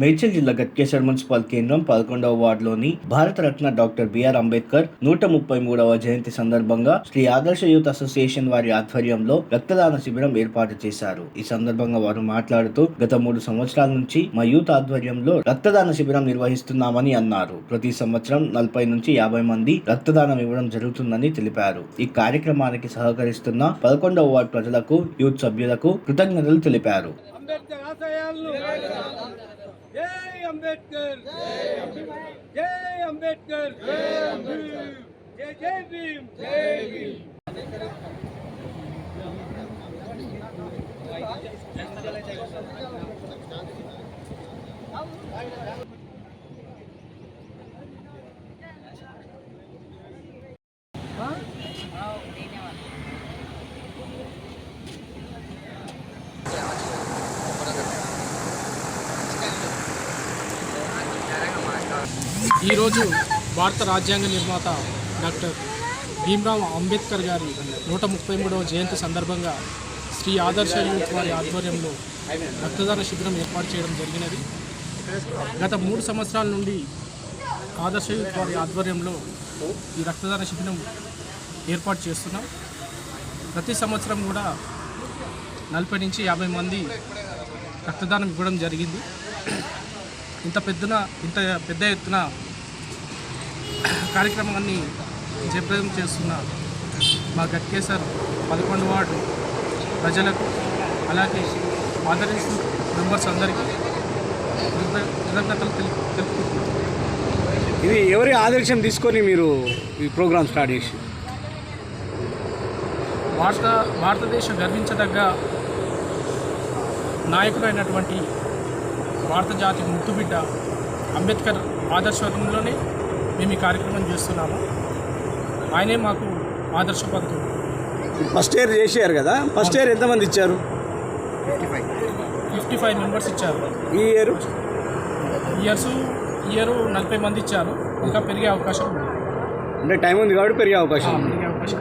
మేడ్చల్ జిల్లా గట్కేశ్వర్ మున్సిపల్ కేంద్రం పదకొండవ వార్డులోని Bharat Ratna doctor B R Ambedkar నూట ముప్పై మూడవ జయంతి సందర్భంగా శ్రీ ఆదర్శ యూత్ అసోసియేషన్ వారి ఆధ్వర్యంలో రక్తదాన శిబిరం ఏర్పాటు చేశారు. ఈ సందర్భంగా వారు మాట్లాడుతూ గత మూడు సంవత్సరాల నుంచి మా యూత్ ఆధ్వర్యంలో రక్తదాన శిబిరం నిర్వహిస్తున్నామని అన్నారు. ప్రతి సంవత్సరం నలభై నుంచి యాభై మంది రక్తదానం ఇవ్వడం జరుగుతుందని తెలిపారు. ఈ కార్యక్రమానికి సహకరిస్తున్న పదకొండవ వార్డు ప్రజలకు యూత్ సభ్యులకు కృతజ్ఞతలు తెలిపారు. జై అంబేద్కర్ జై అంబేద్కర్ జై జై భీమ్ జై భీమ్ Huh? Oh. ఈరోజు భారత రాజ్యాంగ నిర్మాత డాక్టర్ భీమ్రావ్ అంబేద్కర్ గారి నూట ముప్పై మూడవ జయంతి సందర్భంగా శ్రీ ఆదర్శ యూత్ వారి ఆధ్వర్యంలో రక్తదాన శిబిరం ఏర్పాటు చేయడం జరిగినది. గత మూడు సంవత్సరాల నుండి ఆదర్శ యూత్ వారి ఆధ్వర్యంలో ఈ రక్తదాన శిబిరం ఏర్పాటు చేస్తున్నాం. ప్రతి సంవత్సరం కూడా నలభై నుంచి యాభై మంది రక్తదానం ఇవ్వడం జరిగింది. ఇంత పెద్దన ఇంత పెద్ద ఎత్తున కార్యక్రమాన్ని జయప్రదం చేస్తున్న మా గట్కేసర్ పదకొండు వార్డు ప్రజలకు అలాగే ఆదరించిన మెంబర్స్ అందరికీ కృతజ్ఞ- కృతజ్ఞతలు తెలు- తెలుపుకుంటున్నాను ఇది ఎవరి ఆదర్శం తీసుకొని మీరు ఈ ప్రోగ్రామ్ స్టార్ట్ చేసి భారత భారతదేశ గర్వించదగ్గ నాయకుడైనటువంటి భారత జాతి ముద్దుబిడ్డ అంబేద్కర్ ఆదర్శంలోనే మేము ఈ కార్యక్రమం చేస్తున్నాము. ఆయనే మాకు ఆదర్శపడుతుంది ఫస్ట్ ఇయర్ చేశారు కదా? ఫస్ట్ ఇయర్ ఎంతమంది ఇచ్చారు? ఫిఫ్టీ ఫైవ్ మెంబర్స్ ఇచ్చారు. ఈ ఇయర్? ఇయర్స్ ఇయర్ నలభై మంది ఇచ్చారు. ఇంకా పెరిగే అవకాశం ఉంది. అంటే టైం ఉంది కాబట్టి పెరిగే అవకాశం పెరిగే అవకాశం